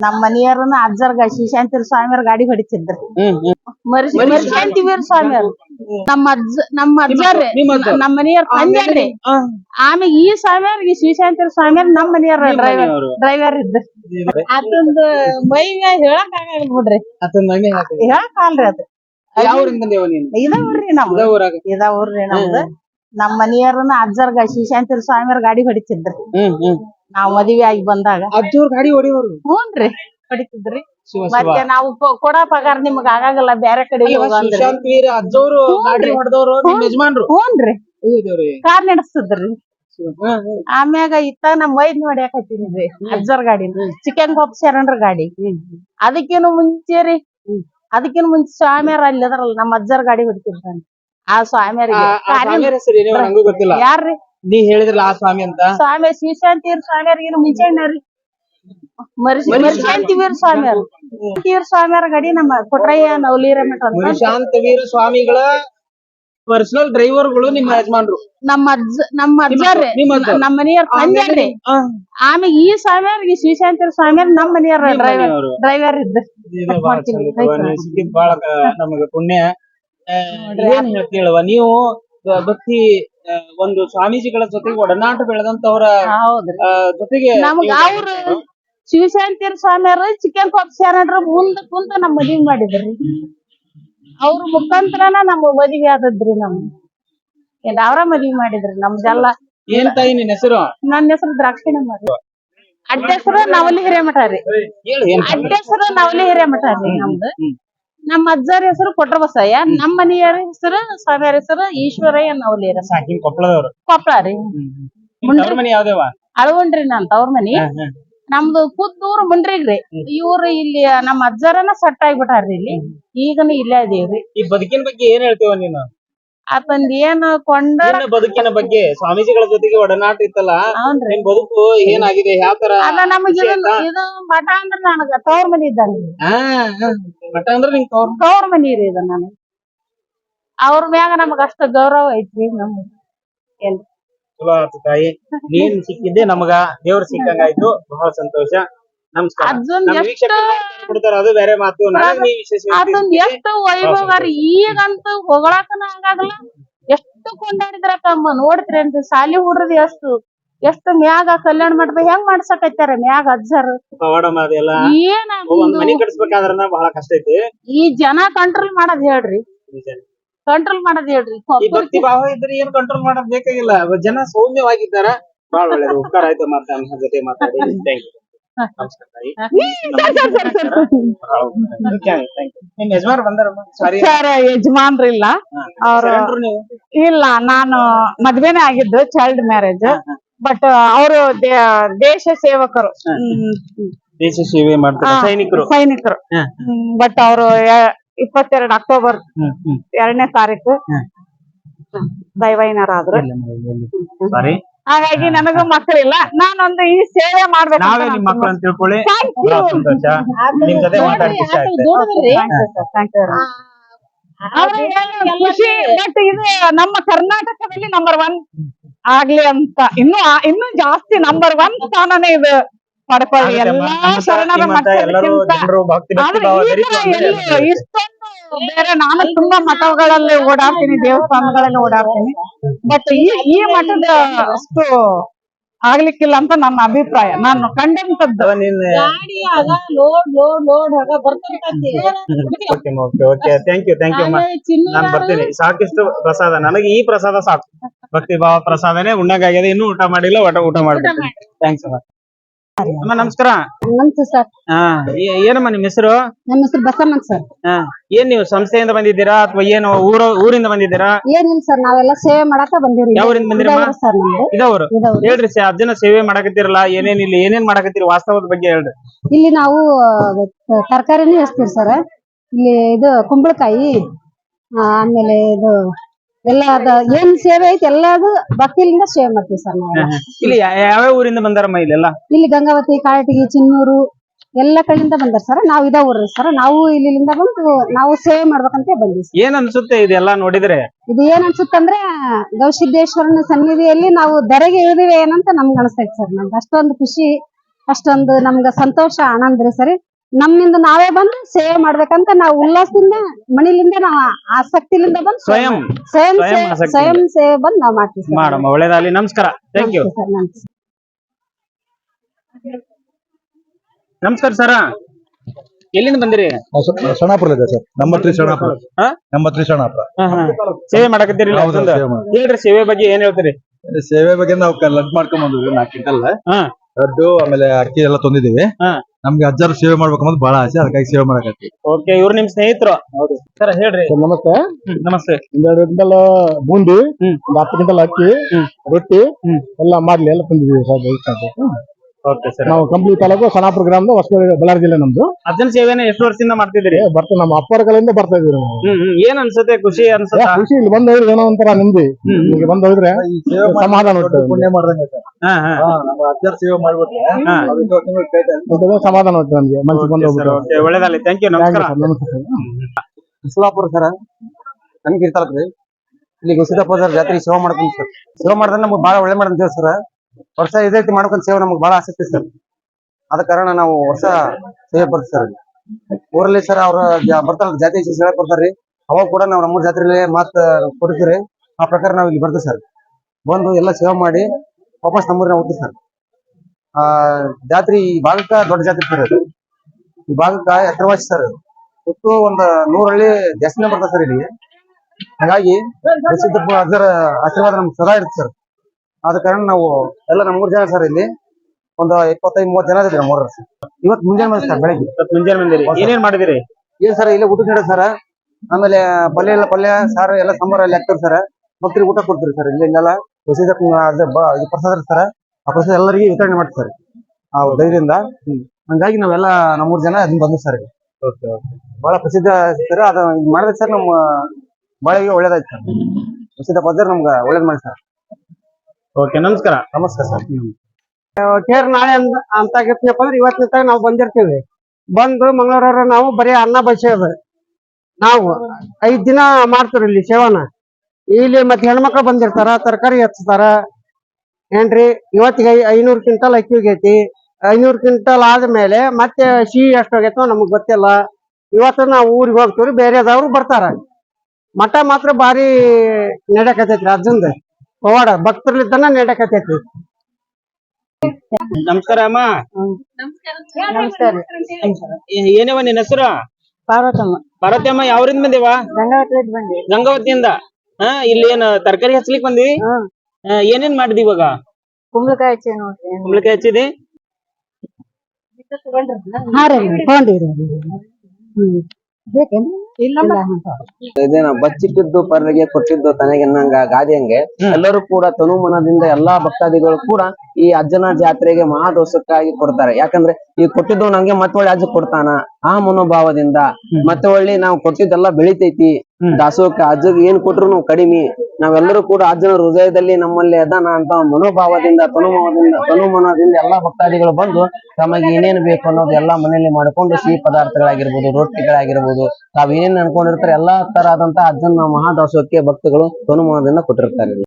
ನಮ್ಮ ಮನೆಯವ್ರನ್ನ ಅಜ್ಜರ್ಗ ಶಿಶಾಂತಿರ ಸ್ವಾಮಿಯವ್ರ ಗಾಡಿ ಹೊಡಿತಿದ್ರು. ಮರ್ಶಾಂತಿವೀರ ಸ್ವಾಮಿಯವ್ರು. ನಮ್ಮ ಅಜ್ಜ ನಮ್ಮ ಅಜ್ಜಾರ್ರಿ ನಿಮ್ಮ ಮನೆಯವ್ರ ತಂದೆ ಆಮೇಲೆ ಈ ಸ್ವಾಮಿಯವ್ರಿಗೆ ಶಿಶಾಂತಿರ ಸ್ವಾಮಿಯವ್ರ ನಮ್ಮ ಮನೆಯವ್ರ. ಡ್ರೈವರ್ ಡ್ರೈವರ್ ಇದ್ರು ಅದೊಂದು ಮೈ ಹೇಳಕ್ ಆಗಲ್ಲ ಬಿಡ್ರಿ. ಹೇಳಕ್ ಆಗಲ್ರಿ ಅದು. ಇದಾವ್ರಿ ನಮ್ದು. ಇದಾವ್ರಿ ನಮ್ದು. ನಮ್ಮ ಮನೆಯವ್ರನ್ನ ಅಜ್ಜರ್ಗ ಶಿಶಾಂತಿರ ಸ್ವಾಮಿಯವ್ರ ಗಾಡಿ ಹೊಡಿತಿದ್ರು. ನಾವ್ ಮದ್ವಿ ಆಗಿ ಬಂದಾಗ. ಅಜ್ಜೋರ್ ಗಾಡಿ ಹೊಡಿಯೋರು. ಹ್ಞೂನ್ರಿ ಹೊಡಿತಿದ್ರಿ. ಮತ್ತೆ ನಾವು ಕೊ- ಕೊಡೋ ಪಗಾರ ನಿಮ್ಗ ಆಗಾಗಲ್ಲ ಬೇರೆ ಕಡೆ ಹೋಗಂದ್ರಿ ಅಜ್ಜೋರು ಗಾಡಿ ಹೊಡೆದವ್ರು ನಿಮ್ ಯಜಮಾನ್ರು. ಹ್ಞೂನ್ರಿ. ಕಾರ್ ನಡೆಸ್ತಿದ್ರಿ. ಆಮ್ಯಾಗ ಇತ್ತ ನಮ್ ವೈದ್ ಹೊಡ್ಯಾಕತ್ತೀನ್ರಿ ಅಜ್ಜರ್ ಗಾಡಿ. ಚಿಕನ್ ಕಾಪ್ ಶರಣರ ಗಾಡಿ. ಅದಕ್ಕೇನು ಮುಂಚೆ ರೀ. ಅದಕ್ಕಿನ ಮುಂಚೆ ಸ್ವಾಮಿಯಾರ ಅಲ್ಲಿ ಅದರಲ್ಲ ನಮ್ಮ ಅಜ್ಜರ್ ಗಾಡಿ ಹೊಡಿತಿದ್ರ ಆ ಸ್ವಾಮಿಯರ್ ಸ್ವಾಮಿಯರಿಗೆ ಆ ಹೆಸರು ಏನೋ ನಂಗೂ ಗೊತ್ತಿಲ್ಲ. ಯಾರ್ರಿ? ನೀ ಹೇಳಿದ್ರಲ್ಲ ಆ ಸ್ವಾಮಿ ಅಂತ? ಸ್ವಾಮಿ ಶ್ರೀಶಾಂತಿ ಸ್ವಾಮಿಯವ್ರಿಗೆ ಮುಂಚೆ ರೀ ಮರ್ಶಿ ಮರ್ಶಾಂತಿವೀರ್ ಸ್ವಾಮಿಯರ್ ತೀರ್ ಸ್ವಾಮಿಯರ ಗಾಡಿ ನಮ್ಮ ಕೊಟ್ರಯ್ಯ ನವಲೀರ ಮಠ ಅಂತ. ಮುನಿಶಾಂತ ವೀರ ಸ್ವಾಮಿಗಳ ಪರ್ಸನಲ್ ಡ್ರೈವರ್ಗಳು ನಿಮ್ಮ ಯಜಮಾನ್ರು. ನಮ್ಮ ಅಜ್ಜ ನಮ್ಮ ಅಜ್ಜಾರ್ರಿ ನಿಮ್ಮ ಅಜ್ಜ? ನಮ್ಮ ಮನೆಯವ್ರ ಆ, ಆಮೇಲೆ ಈ ಸ್ವಾಮಿಯವ್ರಿಗೆ ಶಿಶಾಂತಿರ ಸ್ವಾಮಿಯರ್ ನಮ್ಮ ಮನೆಯವ್ರ ನಿಮ್ಮ ಡ್ರೈವರ್ ಮನೆಯವರು. ಡ್ರೈವರ್ ಇದ್ರು ಇದು ಚಂದ ಸಿಕ್ಕಿದ್ ನಮಗೆ ಪುಣ್ಯ. ಆ, ಏನ್ ಹೇಳ್ತೀಳವ ನೀವು ಭಕ್ತಿ ಒಂದು ಸ್ವಾಮೀಜಿಗಳ ಜೊತೆಗೆ ಒಡನಾಟ ಬೆಳೆದಂತವರ ಹೌದ್ರಿ. ಜೊತೆಗೆ ನಮ್ಗ ಸ್ವಾಮಿಯವರು ಅವ್ರು ಶಿವಶಾಂತಿರ ಸ್ವಾಮಿಯವ್ರ ಚಿಕನ್ ಶರಣರ ಮುಂದ ಕುಂತ ನಮ್ ಮದ್ವಿ ಮಾಡಿದ್ರಿ. ಅವ್ರ ಮುಖಾಂತರನ ನಮ್ಮ ಮದ್ವಿ ಆದದ್ರಿ ನಮ್. ಅವರ ಮದ್ವಿ ಮಾಡಿದ್ರಿ ನಮ್ದೆಲ್ಲ. ಏನ್ ತಾಯಿ ನಿನ್ ಹೆಸರು? ನನ್ನ ಹೆಸರು ದ್ರಾಕ್ಷಿಣ ಮಾಡಿ ಅಡ್ಡ ಹೆಸರು ನವಲಿ ಹಿರೇಮಠ ರೀ. ಅಡ್ಡ ಹೆಸರು ನವಲಿ ಹಿರೇಮಠ ರೀ ನಮ್ದು. ನಮ್ಮ ಅಜ್ಜರ ಹೆಸರು ಕೊಟ್ರಬಸಯ್ಯ ನಮ್ಮ ಮನೆಯವರ ಹೆಸರು ಸ್ವಾಮಿಯರ ಹೆಸರು ಈಶ್ವರಯ್ಯ ನವಲಿಯರ ಸಾಕಿನ್ ಕೊಪ್ಪಳದವ್ರು. ಕೊಪ್ಪಳ ರೀ. ಅವ್ರ ಮನೆ ಯಾವ್ದೇವ ಅಳವಂಡ್ರಿ ನಾನ್ ತವ್ರ ಮನಿ. ನಮ್ದು ಕುದ್ದೂರು ಮುಂಡ್ರಿಗ್ರಿ. ಇವ್ರು ಇಲ್ಲಿ ನಮ್ಮ ಅಜ್ಜಾರನ ಸಟ್ ಆಗ್ಬಿಟ್ಟಾರ್ರಿ ಇಲ್ಲಿ. ಈಗನು ಇಲ್ಲೇ ಅದೇವ್ರಿ ಈ ಬದುಕಿನ ಬಗ್ಗೆ ಏನ್ ಹೇಳ್ತೇವ ನೀನು? ಆತಂದ್ ಏನ್ ಕೊಂಡ ನಿನ್ನ ಬದುಕಿನ ಬಗ್ಗೆ ಸ್ವಾಮೀಜಿಗಳ ಜೊತೆಗೆ ಒಡನಾಟ ಇತ್ತಲ್ಲ? ಹೌನ್ರಿ. ಬದುಕು ಏನಾಗಿದೆ? ಯಾವ ತರ ಅದ ನಮಗ್ ಇದು ಇದು ಮಠ ಅಂದ್ರ ನನಗ ತವ್ರ ಮನಿ ಇದ್ದಂಗ್ರಿ ಆ, ಆ, ಮಠ ಅಂದ್ರೆ ನಿಂಗ್ ತೋರ್ ತವ್ರ ಮನಿ ರೀ ಇದು ನನಗ. ಅವ್ರ ಮ್ಯಾಗ ನಮಗ ಅಷ್ಟ ಗೌರವ ಐತ್ರಿ ನಮ್ ಚಲೋ ಆತು ತಾಯಿ. ನೀನ್ ಸಿಕ್ಕಿದ್ದೆ ನಮಗ. ದೇವ್ರ ಸಿಕ್ಕಂಗಾಯ್ತು. ಬಹಳ ಸಂತೋಷ. ನಮಸ್ಕಾರ. ಅಜ್ಜನ್ ನಮ್ಮ ಎಷ್ಟ ವೀಕ್ಷಕರು ಕೊಡ್ತಾರ ಅದು ಬೇರೆ ಮಾತು. ನನಗ್ ವಿಶೇಷ ಅದೊಂದ್ ಎಷ್ಟು ವೈಭವ ರೀ ಈಗಂತೂ ಹೊಗಳಾಕನ ಆಗಲ್ಲ ಎಷ್ಟು ಕೊಂಡಾಡಿದ್ರಕ್ಕಮ್ಮ ನೋಡ್ತೀರೇನ್ರಿ ಸಾಲಿ ಹುಡ್ರದ್ ಎಷ್ಟು ಎಷ್ಟು ಮ್ಯಾಗ ಕಲ್ಯಾಣ ಮಂಟಪ ಹೆಂಗ್ ಮಾಡ್ಸಕೈತಾರ ಮ್ಯಾಗ ಅಜ್ಜರ್. ಪವಾಡ ಮಾದ ಎಲ್ಲ ಏನ್ ಒಂದ್ ಮನಿ ಕಟ್ಸ್ಬೇಕಾದ್ರ ಬಹಳ ಕಷ್ಟ ಐತಿ. ಈ ಜನ ಕಂಟ್ರೋಲ್ ಮಾಡೋದ್ ಹೇಳ್ರಿ. ಕಂಟ್ರೋಲ್ ಮಾಡೋದ್ ಹೇಳ್ರಿ. ಈ ಭಕ್ತಿ ಭಾವ ಇದ್ರೆ ಏನ್ ಕಂಟ್ರೋಲ್ ಮಾಡೋದ್ ಬೇಕಾಗಿಲ್ಲ. ಜನ ಸೌಮ್ಯವಾಗಿದ್ದಾರ. ಬಹಳ ಒಳ್ಳೇದು. ಉಪಕಾರ ಆಯ್ತು ಮತ್ತೆ ಜೊತೆ ಮಾತಾಡಿ. ಥ್ಯಾಂಕ್ ಯು ಸಾರಿ ಯಜಮಾನ್ರಿಲ್ಲ ಅವ್ರು- ಇಲ್ಲ ನಾನು ಮದ್ವೆನೇ ಆಗಿದ್ದು ಚೈಲ್ಡ್ ಮ್ಯಾರೇಜ್ ಬಟ್ ಅವರು ದೇಶ ಸೇವಕರು. ದೇಶ ಸೇವೆ ಮಾಡ್ತಾರೆ ಸೈನಿಕರು. ಸೈನಿಕರು. ಬಟ್ ಅವರು ಇಪ್ಪತ್ತೆರಡು ಅಕ್ಟೋಬರ್ ಎರಡನೇ ತಾರೀಕು. ದೈವೈನರಾದ್ರು. ಸಾರಿ ಹಾಗಾಗಿ ನನಗೂ ಮಕ್ಕಳಿಲ್ಲ. ನಾನೊಂದು ಈ ಸೇವೆ ಮಾಡ್ಬೇಕು ನಾವೇ ನಿಮ್ ಮಕ್ಕಳು ಅಂತ ತಿಳ್ಕೊಳ್ಳಿ. ಬಹಳ ಸಂತೋಷ. ನಿಮ್ ಜೊತೆ ಮಾತಾಡಿ ಖುಷಿ ಆಯ್ತು. ಖುಷಿ. ಬಟ್ ಇದು ನಮ್ಮ ಕರ್ನಾಟಕದಲ್ಲಿ ನಂಬರ್ ಒನ್ ಆಗ್ಲಿ ಅಂತ. ಇನ್ನು ಇನ್ನೂ ಇನ್ನು ಜಾಸ್ತಿ ನಂಬರ್ ಒನ್ ಸ್ಥಾನನೇ ಇದು. ಎಲ್ಲಾ ಶರಣರ ಇಷ್ಟೊಂದು ಬೇರೆ ನಾನು ತುಂಬಾ ಮಠಗಳಲ್ಲಿ ಓಡಾಡ್ತೀನಿ ದೇವಸ್ಥಾನಗಳಲ್ಲಿ ಓಡಾಡ್ತೀನಿ. ಬಟ್ ಈ ಈ ಮಠದ ಅಷ್ಟು ಆಗ್ಲಿಕ್ಕಿಲ್ಲ ಅಂತ ನನ್ನ ಅಭಿಪ್ರಾಯ. ನಾನು ಕಂಡಂತದ್ದು ನೀನ್ ಲೋಡ್ ಲೋಡ್ ಲೋಡ್ ಆಗ ಬರ್ತಂತೆ okay okay okay thank you thank you ಅಮ್ಮ ನಾನ್ ಬರ್ತೀನಿ. ಸಾಕಿಷ್ಟು ಪ್ರಸಾದ. ನನಗೆ ಈ ಪ್ರಸಾದ ಸಾಕು. ಭಕ್ತಿ ಭಾವ ಪ್ರಸಾದನೇ ಉಣ್ಣಗಾಗಿದೆ. ಇನ್ನೂ ಊಟ ಮಾಡಿಲ್ಲ ಒಟ ಊಟ ಮಾಡ್ಬೇಕು. ಥ್ಯಾಂಕ್ಸ್ ಅಮ್ಮ ನಮಸ್ಕಾರ. ನಮಸ್ತೆ ಸರ್. ಹಾ ಏ- ಏನಮ್ಮ ನಿಮ್ ಹೆಸರು? ನಮ್ಮ ಹೆಸರು ಬಸಮ್ಮ ಸರ್. ಹಾ ಏನ್ ನೀವು ಸಂಸ್ಥೆಯಿಂದ ಬಂದಿದ್ದೀರಾ ಅಥವಾ ಏನು ಊರ ಊರಿಂದ ಬಂದಿದ್ದೀರಾ? ಏನಿಲ್ಲ ಸರ್ ನಾವೆಲ್ಲ ಸೇವೆ ಮಾಡಾಕ ಬಂದಿವ್ರಿ. ಯಾವ ಊರಿಂದ ಬಂದಿರಮ್ಮ ಸರ್ ನಮ್ದು. ಇದವರು. ಇದವ್ರು. ಹೇಳ್ರಿ ಸ ಅದನ್ನ ಸೇವೆ ಮಾಡಕತ್ತಿರಲ್ಲ ಏನೇನ್ ಇಲ್ಲಿ ಏನೇನ್ ಮಾಡಕತ್ತೀರಿ ವಾಸ್ತವದ ಬಗ್ಗೆ ಹೇಳ್ರಿ. ಇಲ್ಲಿ ನಾವು ತರಕಾರಿನೂ ಹಚ್ತೀವಿ ಸರ್. ಇಲ್ಲಿ ಇದು ಕುಂಬಳಕಾಯಿ ಆಮೇಲೆ ಇದು ಎಲ್ಲ ಅದ ಏನ್ ಸೇವೆ ಐತಿ ಎಲ್ಲದು ಭಕ್ತಿಲಿಂದ ಸೇವೆ ಮಾಡ್ತೀವಿ ಸರ್ ನಾವು. ಇಲ್ಲಿ ಯಾವ ಊರಿಂದ ಬಂದಾರಮ್ಮ ಇಲ್ಲೆಲ್ಲ ಇಲ್ಲಿ ಗಂಗಾವತಿ ಕಾಟಗಿ ಚಿನ್ನೂರು ಎಲ್ಲ ಕಡೆಯಿಂದ ಬಂದಾರ ಸರ್. ನಾವು ಇದ ಊರ್ರಿ ಸರ್. ನಾವು ಇಲ್ಲಿಂದ ಬಂದು ನಾವು ಸೇವೆ ಮಾಡ್ಬೇಕಂತ ಬಂದ್ವಿ ಏನ್ ಅನ್ಸುತ್ತೆ ಇದೆಲ್ಲ ನೋಡಿದ್ರೆ? ಇದು ಏನ್ ಅನ್ಸುತ್ತಂದ್ರೆ ಗವಿಸಿದ್ದೇಶ್ವರನ ಸನ್ನಿಧಿಯಲ್ಲಿ ನಾವು ದರೆಗೆ ಇಳಿದಿವೆ ಏನಂತ ನಮ್ಗೆ ಅನಿಸ್ತೈತಿ ಸರ್. ನಮ್ಗೆ ಅಷ್ಟೊಂದು ಖುಷಿ ಅಷ್ಟೊಂದು ನಮ್ಗ ಸಂತೋಷ ಆನಂದ ರೀ ಸರಿ. ನಮ್ಮಿಂದ ನಾವೇ ಬಂದು ಸೇವೆ ಮಾಡ್ಬೇಕಂತ ನಾವು ಉಲ್ಲಾಸದಿಂದ ಮನಿಲಿಂದ ನಾವು ಆಸಕ್ತಿಲಿಂದ ಬಂದು ಸ್ವಯಂ ಸ್ವಯಂ ಸ್ವಯಂ ಸೇವೆ- ಆಸಕ್ತಿ. ಬಂದು ನಾವು ಮಾಡ್ತೀವಿ. ಮಾಡಮ್ಮ ಒಳ್ಳೇದಾಗ್ಲಿ ನಮಸ್ಕಾರ. ಥ್ಯಾಂಕ್ ಯು ನಮಸ್ಕಾರ ಸರ. ಎಲ್ಲಿಂದ ಬಂದಿರಿ? ಸಣ್ಣಾಪುರ ಇದೆ ಸರ್. ನಂಬರ್ ತ್ರೀ ಸಣ್ಣಾಪುರ ಹಾ? ನಂಬರ್ ತ್ರೀ ಸೇವೆ ಮಾಡಕತ್ತೀರಿ ಹೇಳ್ರಿ ಸೇವೆ ಬಗ್ಗೆ ಏನ್ ಹೇಳ್ತೀರಿ? ಸೇವೆ ಬಗ್ಗೆ ನಾವು ಲಡ್ ಮಾಡ್ಕೊಂಡ್ ಬಂದ್ವಿ ನಾಲ್ಕು ಕ್ವಿಂಟಲ್ ಲಡ್ಡು ಆಮೇಲೆ ಅಕ್ಕಿ ಎಲ್ಲ ತಂದಿದ್ದೀವಿ. ಹಾ. ನಮ್ಗೆ ಅಜ್ಜಾರು ಸೇವೆ ಮಾಡ್ಬೇಕು ಬಹಳ ಆಸೆ ಅದಕ್ಕಾಗಿ ಸೇವೆ ಮಾಡಕತ್ತೀವಿ ಓಕೆ ಇವ್ರು ನಿಮ್ ಸ್ನೇಹಿತರು? ಹೌದು. ಸರ್ ಹೇಳ್ರಿ. ನಮಸ್ತೆ. ಹ್ಮ್, ನಮಸ್ತೆ. ಒಂದೆರಡು ಗಂಟಲ ಬೂಂದಿ ಹ್ಮ್. ಒಂದು ಹತ್ತು ಗಂಟಲ ಅಕ್ಕಿ ರೊಟ್ಟಿ ಹ್ಮ್. ಎಲ್ಲ ಮಾಡ್ಲಿ ಎಲ್ಲ ತಂದಿದ್ದೀವಿ ಸರ್ ದಯವಿಟ್ಟು. Okay sir. ನಾವು ಕಂಪ್ಲಿ ತಾಲೂಕು ಸನಾಪುರ ಗ್ರಾಮದ ಹೊಸಪೇಟೆ ಬಳ್ಳಾರಿ ಜಿಲ್ಲೆ ನಮ್ದು. ಅಜ್ಜನ ಸೇವೆನ ಎಷ್ಟು ವರ್ಷದಿಂದ ಮಾಡ್ತಿದ್ದೀರಿ? ಬರ್ತ ನಮ್ಮ ಅಪ್ಪರ್ಗಳಿಂದ ಬರ್ತಾ ಇದೀವಿ ನಾವು. ಹ್ಮ್ ಹ್ಮ್. ಏನ್ ಅನ್ಸುತ್ತೆ? ಖುಷಿ ಏ, ಅನ್ಸುತ್ತಾ? ಖುಷಿ ಇಲ್ಲಿ ಬಂದ್ ಹೋದ್ರೆ ಏನೋ ಒಂಥರ ನೆಮ್ಮದಿ. ಹ್ಮ್. ಇಲ್ಲಿ ಬಂದ್ ಹೋದ್ರೆ ಈ ಸೇವೆ ಸಮಾಧಾನ ಉಂಟು. ಪುಣ್ಯ ಮಾಡ್ದಂಗೆ ಅದು ಸಮಾಧಾನ ಹುಟ್ಟುತ್ತೆ ನಮ್ಗೆ ಮನ್ಸಿಗೆ ಬಂದು ಒಳ್ಳೇದಾಗ್ಲಿ. ಥ್ಯಾಂಕ್ ಯು ನಮಸ್ಕಾರ. ನಮಸ್ತೆ ಸರ್ ಇರ್ತಾರತ್ರಿ ಇಲ್ಲಿ ಜಾತ್ರೆ ಸೇವೆ ಮಾಡ್ತೀನಿ ಸರ್ ಸೇವೆ ಮಾಡಿದ್ರೆ ನಮ್ಗೆ ಬಹಳ ಒಳ್ಳೆ ಮಾಡ್ತೀವಿ ಸರ್ ವರ್ಷ ಇದೇ ರೀತಿ ಮಾಡ್ಕೊಂಡು ಸೇವೆ ನಮ್ಗೆ ಬಹಳ ಆಸಕ್ತಿ ಸರ್ ಆದ ಕಾರಣ ನಾವು ವರ್ಷ ಸೇವೆ ಬರ್ತೀವಿ ಸರ್ ಊರಲ್ಲಿ ಸರ್ ಅವ್ರ ಜ- ಬರ್ತಾರ ಜಾತಿ ಸೇವೆ ಬರ್ತಾರ್ರಿ ಅವಾಗ ಕೂಡ ನಾವು ನಮ್ಮ ಜಾತ್ರೆಯಲ್ಲಿ ಮಾತ್ ಕೊಡ್ತೀರಿ ಆ ಪ್ರಕಾರ ನಾವು ಇಲ್ಲಿ ಬರ್ತೀವಿ ಸರ್ ಬಂದು ಎಲ್ಲ ಸೇವೆ ಮಾಡಿ ವಾಪಸ್ ನಮ್ಮೂರಿನ ಹೋಗ್ತೀವಿ ಸರ್. ಆ ಜಾತ್ರೆ ಈ ಭಾಗಕ್ಕ ದೊಡ್ಡ ಜಾತ್ರೆ ಸರ್ ಇದು ಈ ಭಾಗಕ್ಕ ಎತ್ತರವಾಸಿ ಸರ್ ಸುತ್ತು ಒಂದ ನೂರಳ್ಳಿ ಜಾಸ್ತಿನೇ ಬರ್ತದೆ ಸರ್ ಇಲ್ಲಿ ಹಾಗಾಗಿ ಪ್ರಸಿದ್ಧ ಅದರ ಆಶೀರ್ವಾದ ನಮ್ಗೆ ಸದಾ ಇರುತ್ತೆ ಸರ್. ಆದ ಕಾರಣ ನಾವು ಎಲ್ಲ ನಮ್ಮ ಮೂರ್ ಜನ ಸರ್ ಇಲ್ಲಿ ಒಂದು ಇಪ್ಪತ್ತೈದು ಮೂವತ್ತು ಜನ ಇದೆ ನಮ್ಮೂರ ಸರ್. ಇವತ್ತು ಮುಂಜಾನೆ ಬಂದ ಸರ್ ಬೆಳಗ್ಗೆ. ಇವತ್ತು ಮುಂಜಾನೆ ಬಂದಿರಿ. ಏನೇನ್ ಮಾಡಿದಿರಿ? ಏನ್ ಸರ್ ಇಲ್ಲೇ ಊಟ ನೀಡ ಸರ್. ಆಮೇಲೆ ಪಲ್ಯ ಎಲ್ಲ ಪಲ್ಯ ಸಾರು ಎಲ್ಲ ಸಂಬಾರ ಅಲ್ಲಿ ಹಾಕ್ತಾರೆ ಸರ್. ಭಕ್ತರಿಗೆ ಊಟ ಕೊಡ್ತೀರಿ ಸರ್ ಇಲ್ಲಿ ಇಲ್ಲೆಲ್ಲ ಪ್ರಸಿದ್ಧ ಪ್ರಸಾದ ಇರ್ತಾರೆ ಸರ್ ಆ ಪ್ರಸಾದ ಎಲ್ಲರಿಗೆ ವಿತರಣೆ ಮಾಡ್ತಾರೆ. ಸರ್ ಆ ಧೈರ್ಯದಿಂದ. ಹಂಗಾಗಿ ನಾವೆಲ್ಲ ನಮ್ಮೂರ್ ಜನ ಅದನ್ನ ಬಂದ್ವಿ ಸರ್ ಬಹಳ ಪ್ರಸಿದ್ಧ ಸರ್ ಅದು ಮಾಡಿದ್ರೆ ಸರ್ ನಮ್ಮ ಬಾಳಿಗೆ ಒಳ್ಳೇದಾಯ್ತು ಸರ್. ಪ್ರಸಿದ್ಧ ಪದ್ಧತಿ ನಮ್ಗೆ ಒಳ್ಳೇದ್ ಮಾಡಿ ಸರ್. ಓಕೆ ನಮಸ್ಕಾರ. ನಮಸ್ಕಾರ ಸರ್. ಕೇರ್ ನಾಳೆ ಅಂತ ಅಂತ ಆಗಿರ್ತೀನಪ್ಪ ಅಂದ್ರೆ ಇವತ್ತಿನ ತನಕ ನಾವು ಬಂದಿರ್ತೀವಿ. ಬಂದು ಮಂಗಳವಾರ ನಾವು ಬರೀ ಅನ್ನ ಬಸಿಯೋದು ನಾವು ಐದ್ ದಿನ ಮಾಡ್ತೀವಿ ಇಲ್ಲಿ ಸೇವನ. ಇಲ್ಲಿ ಮತ್ತೆ ಹೆಣ್ಮಕ್ಳು ಬಂದಿರ್ತಾರ ತರಕಾರಿ ಹಚ್ತಾರ. ಏನ್ರಿ? ಇವತ್ತಿಗೆ ಐನೂರ್ ಕ್ವಿಂಟಲ್ ಅಕ್ಕಿ ಹೋಗೈತಿ ಐನೂರು ಕ್ವಿಂಟಲ್ ಆದ್ಮೇಲೆ ಮತ್ತೆ ಸಿಹಿ ಎಷ್ಟು ಹೋಗೈತೋ ನಮಗ್ ಗೊತ್ತಿಲ್ಲ. ಇವತ್ತು ನಾವು ಊರಿಗೆ ಹೋಗ್ತೀವ್ರಿ ಬೇರೆದವ್ರು ಬರ್ತಾರ. ಮಠ ಮಾತ್ರ ಭಾರಿ ನಡ್ಯಾಕತೈತ್ರಿ ಅಜ್ಜಂದ. ಪವಾಡ ಭಕ್ತರ್ಲಿದ್ದಾನ ನಡ್ಯಾಕತೈತಿ ನಮಸ್ಕಾರ ಅಮ್ಮ. ನಮಸ್ಕಾರ. ಏನವ ನಿನ್ನ ಹೆಸರು? ಪಾರ್ವತಮ್ಮ ಪಾರ್ವತಿ ಅಮ್ಮ ಯಾವ್ರಿಂದ ಬಂದಿವ? ಗಂಗಾವತಿ ಬಂದಿ ಗಂಗಾವತಿಯಿಂದ? ಹಾ ಇಲ್ಲಿ ಏನ್ ತರಕಾರಿ ಹಚ್ಲಿಕ್ ಬಂದಿವಿ. ಏನೇನ್ ಮಾಡಿದಿ ಇವಾಗ? ಕುಂಬಳಕಾಯಿ ಹಚ್ಚಿ ನೋಡ್ರಿ. ಕುಂಬಳಕಾಯಿ ಹಚ್ಚಿದಿ? ಹಾ ರೀ ಇದೇನ ಬಚ್ಚಿಟ್ಟಿದ್ದು ಪರ್ರಿಗೆ ಕೊಟ್ಟಿದ್ದು ತನಗೆನ್ನಂಗ ಗಾದೆಯಂಗೆ ಎಲ್ಲರೂ ಕೂಡ ತನು ಮನದಿಂದ ಎಲ್ಲಾ ಭಕ್ತಾದಿಗಳು ಕೂಡ ಈ ಅಜ್ಜನ ಜಾತ್ರೆಗೆ ಮಹಾದೋಷಕ್ಕಾಗಿ ಕೊಡ್ತಾರೆ. ಯಾಕಂದ್ರೆ ಈ ಕೊಟ್ಟಿದ್ದು ನಂಗೆ ಮತ್ತೆ ಒಳ್ಳೆ ಅಜ್ಜ ಕೊಡ್ತಾನ. ಆ ಮನೋಭಾವದಿಂದ ಮತ್ತೆ ಒಳ್ಳೆ ನಾವು ಕೊಟ್ಟಿದ್ದೆಲ್ಲ ಬೆಳಿತೈತಿ. ದಾಸೋಹಕ್ಕೆ ಅಜ್ಜಗ್ ಏನ್ ಕೊಟ್ರು ಕಡಿಮೆ. ನಾವೆಲ್ಲರೂ ಕೂಡ ಅಜ್ಜನ ಹೃದಯದಲ್ಲಿ ನಮ್ಮಲ್ಲಿ ಅದಾನ ಅಂತ ಮನೋಭಾವದಿಂದ ತನುಮನದಿಂದ ತನುಮನದಿಂದ ಎಲ್ಲಾ ಭಕ್ತಾದಿಗಳು ಬಂದು ತಮಗೆ ಏನೇನ್ ಬೇಕು ಅನ್ನೋದು ಎಲ್ಲಾ ಮನೆಯಲ್ಲಿ ಮಾಡಿಕೊಂಡು ಸಿಹಿ ಪದಾರ್ಥಗಳಾಗಿರ್ಬೋದು, ರೊಟ್ಟಿಗಳಾಗಿರ್ಬೋದು, ತಾವ್ ಅನ್ಕೊಂಡಿರ್ತಾರೆ ಎಲ್ಲಾ ತರಹದಂತ ಅಜ್ಜನ ಮಹಾದಾಸೋಹಕ್ಕೆ ಭಕ್ತಗಳು ತನುಮನದಿಂದ ಕೊಟ್ಟಿರ್ತಾರೆ.